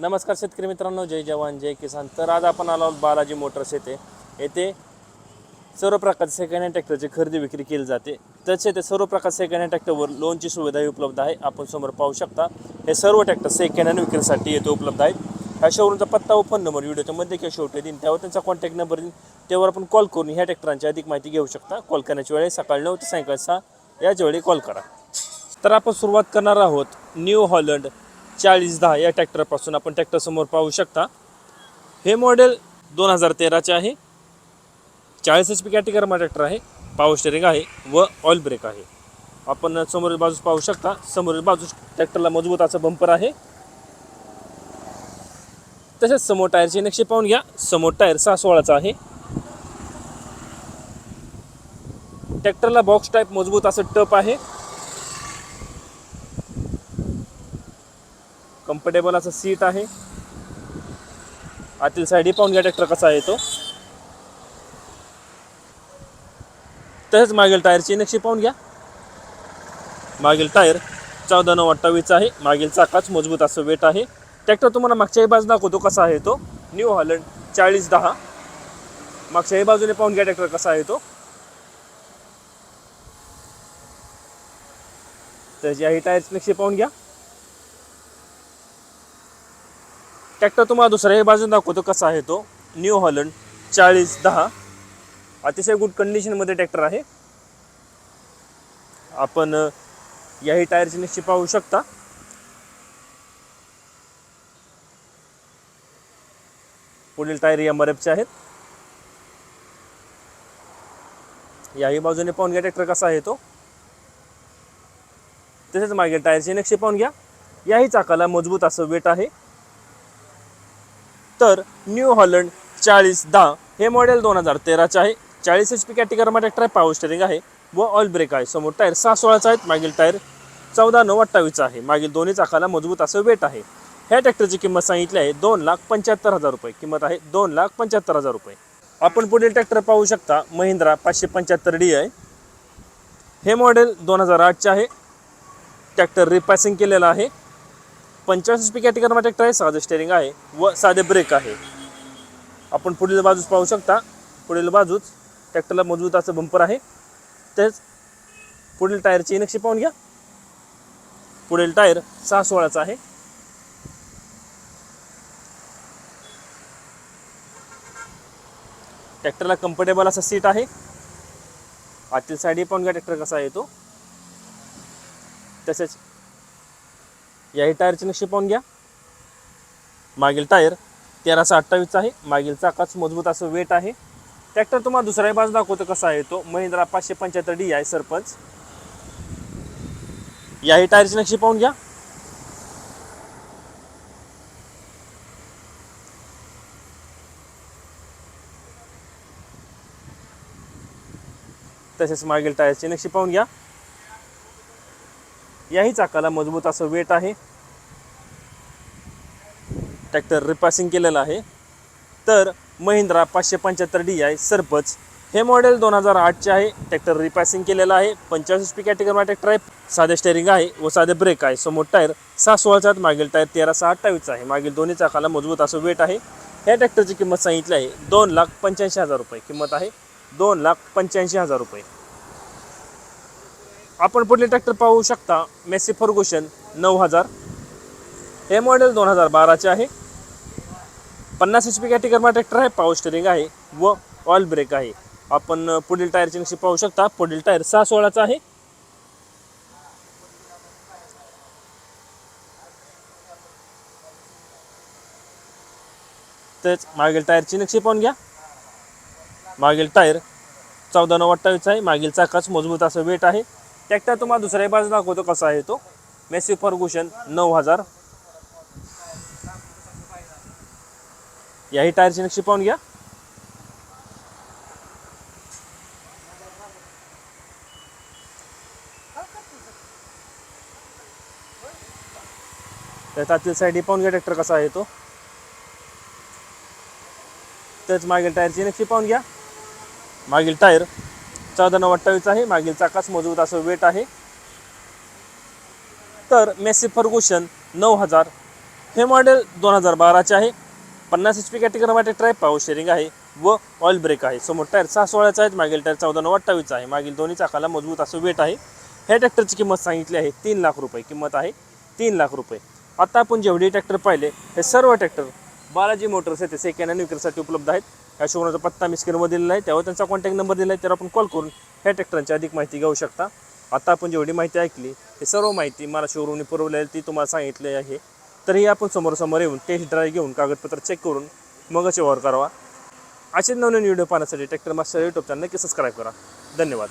नमस्कार शेतकरी मित्रांनो जय जवान जय किसान. तर आज आपण आलो आहोत बालाजी मोटर्स येथे. येथे सर्व प्रकारचे सेकंड हँड ट्रॅक्टरची खरेदी विक्री केली जाते. तसे ते सर्व प्रकारचे सेकंड हँड ट्रॅक्टरवर लोनची सुविधाही उपलब्ध आहे. आपण समोर पाहू शकता हे सर्व ट्रॅक्टर सेकंड हँड विक्रीसाठी येथे उपलब्ध आहेत. ह्या शोरूमचा पत्ता व फोन नंबर व्हिडिओच्या मध्ये किंवा शेवटी देईन त्यावर त्यांचा कॉन्टॅक्ट नंबर देईन त्यावर आपण कॉल करून ह्या ट्रॅक्टरांची अधिक माहिती घेऊ शकता. कॉल करण्याची वेळ सकाळी नऊ ते सायंकाळी सहा याच वेळी कॉल करा. तर आपण सुरुवात करणार आहोत न्यू हॉलंड चाळीस दहा या ट्रॅक्टरपासून आपण ट्रॅक्टरसमोर पाहू शकता. हे मॉडेल दोन हजार तेराचे आहे. चाळीस एच पी कॅटेगरमा ट्रॅक्टर आहे. पावर स्टेरिंग आहे व ऑइल ब्रेक आहे. आपण समोरील बाजूस पाहू शकता. समोरील बाजूस ट्रॅक्टरला मजबूत असं बंपर आहे. तसेच समोर टायरचे नक्षे पाहून घ्या. समोर टायर सहा सोळाचा आहे. ट्रॅक्टरला बॉक्स टाईप मजबूत असं टप आहे. कम्फर्टेबल असं सीट आहे. आतील साईडही पाहून घ्या ट्रॅक्टर कसा आहे तो. तसेच मागील टायरची नक्षी पाहून घ्या. मागील टायर चौदा नऊ अठ्ठावीसचा आहे. मागील चाकाच मजबूत असं वेट आहे. ट्रॅक्टर तुम्हाला मागच्याही बाजू दाखवतो कसा आहे तो. न्यू हॉलंड चाळीस दहा. मागच्याही बाजूने पाहून घ्या ट्रॅक्टर कसा आहे तो. त्याची ही टायरची नक्षी पाहून घ्या. ट्रॅक्टर तुम्हाला दुसऱ्याही बाजून दाखवतो कसा आहे तो. न्यू हॉलंड चाळीस दहा. अतिशय गुड कंडिशनमध्ये ट्रॅक्टर आहे. आपण याही टायरची निश्चित पाहू शकता. पुढील टायर या आर आहेत. याही बाजूने पाहून घ्या ट्रॅक्टर कसा आहे तो. तसेच मागील टायरची नक्षी पाहून घ्या. याही चाकाला मजबूत असं वेट आहे. तर न्यू हॉलंड चाळीस दहा हे मॉडेल दोन हजार तेराचे आहे. चाळीस एच पी कॅटेगरीमध्ये ट्रॅक्टर आहे पॉवर स्टेरिंग आहे व ऑइल ब्रेक आहे. समोर टायर सहा सोळाचा आहेत मागील टायर चौदा नऊ अठ्ठावीसचा आहे. मागील दोन्ही चाकाला मजबूत असं वेट आहे. ह्या ट्रॅक्टरची किंमत सांगितली आहे दोन लाख पंच्याहत्तर हजार रुपये. किंमत आहे दोन लाख पंच्याहत्तर हजार रुपये. आपण पुढील ट्रॅक्टर पाहू शकता महिंद्रा पाचशे पंच्याहत्तर डी आहे. हे मॉडेल दोन हजार आठचे आहे. ट्रॅक्टर रिपॅसिंग केलेला आहे. पंचाळीस पी कॅटेगरमा ट्रॅक्टर आहे साधं स्टेरिंग आहे व साधे ब्रेक आहे. आपण पुढील बाजूस पाहू शकता. पुढील बाजूच ट्रॅक्टरला मजबूत असं बंपर आहे. तेच पुढील टायरची नक्षी पाहून घ्या. पुढील टायर सहा सोळाचा आहे. ट्रॅक्टरला कम्फर्टेबल असा सीट आहे. आतील साईडही पाहून घ्या ट्रॅक्टर कसा आहे तो. तसेच याही टायरची नक्षी पाहून घ्या. मागील टायर तेराशे अठ्ठावीसचा आहे. मागील चाकाच मजबूत असं वेट आहे. ट्रॅक्टर तुम्हाला दुसऱ्या बाजू दाखवतो कसा आहे तो. महिंद्रा पाचशे पंच्याहत्तर डी आहे सरपंच. याही टायरची नक्षी पाहून घ्या. तसेच मागील टायरची नक्षी पाहून घ्या. याही चाकाला मजबूत असं वेट आहे. ट्रॅक्टर रिपासिंग केलेलं आहे. तर महिंद्रा पाचशे पंच्याहत्तर डी आय सरपंच. हे मॉडेल दोन हजार आठचे आहे. ट्रॅक्टर रिपासिंग केलेलं आहे. पंचाळीस पी कॅटेगरीमध्ये ट्रॅक्टर आहे साधे स्टेअरिंग आहे व साधे ब्रेक आहे. समोर टायर सहा सोळाचा आहेत, मागील टायर तेरा सहा अठ्ठावीसचा आहे. मागील दोन्ही चाकाला मजबूत असं वेट आहे. ह्या ट्रॅक्टरची किंमत सांगितली आहे. दोन लाख पंच्याऐंशी हजार रुपये. किंमत आहे दोन लाख पंच्याऐंशी हजार रुपये. आपण पुढले ट्रॅक्टर पाहू शकता. मेसी फर्गुशन नऊ हजार. हे मॉडेल दोन हजार बाराचे आहे. पन्नास एच पी कॅटेगरमा ट्रॅक्टर आहे पावर स्टेरिंग आहे व ऑइल ब्रेक आहे. आपण पुढील टायरची नक्षी पाहू शकता. पुढील टायर सहा सोळाचा आहे. तेच मागील टायरची नक्षी पाहून घ्या. मागील टायर चौदा नऊ अठ्ठावीस आहे. मागील चाकाच मजबूत असं वेट आहे. ट्रॅक्टर तुम्हाला दुसऱ्या बाजू दाखवतो कसा आहे तो. मेसी फर्गुशन नऊ हजार. याही टायरची नक्षी पाहून घ्या. त्यातील साईड पाहून घ्या ट्रॅक्टर कसा आहे तो. तेच मागील टायरची नक्षी पाहून घ्या. मागील टायर चौदा नऊ अठ्ठावीस आहे. मागील चाकाच मजबूत असं वेट आहे. तर मेसी फर्गुशन नऊ हजार. हे मॉडेल दोन हजार बाराचे आहे. पन्नास एच पी कॅटेगरीमध्ये ट्रॅप आहे शेअरिंग आहे व ऑइल ब्रेक आहे. समोर टायर सहा सोळाचा आहेत. मागील टायर चौदा नऊ अठ्ठावीसचा आहे. मागील दोन्ही चाकाला मजबूत असं वेट आहे. ह्या ट्रॅक्टरची किंमत सांगितली आहे. तीन लाख रुपये. किंमत आहे तीन लाख रुपये. आता आपण जेवढे ट्रॅक्टर पाहिले हे सर्व ट्रॅक्टर बालाजी मोटर्स येथे सेकंड हँड विक्रीसाठी उपलब्ध आहेत. ह्या शोरूमचा पत्ता मी स्क्रीनवर दिलेला आहे. त्यावर त्यांचा कॉन्टॅक्ट नंबर दिला आहे. त्यावर आपण कॉल करून ह्या ट्रॅक्टरांची अधिक माहिती घेऊ शकता. आता आपण जेवढी माहिती ऐकली हे सर्व माहिती मला शोरूमने पुरवलेली ती तुम्हाला सांगितली आहे. तरीही आपण समोरासमोर येऊन टेस्ट ड्राईव्ह घेऊन कागदपत्र चेक करून मगच व्यवहार करावा. असेच नवनवीन व्हिडिओ पाहण्यासाठी ट्रॅक्टर मास्टर यूट्यूब चॅनल नक्की सबस्क्राईब करा. धन्यवाद.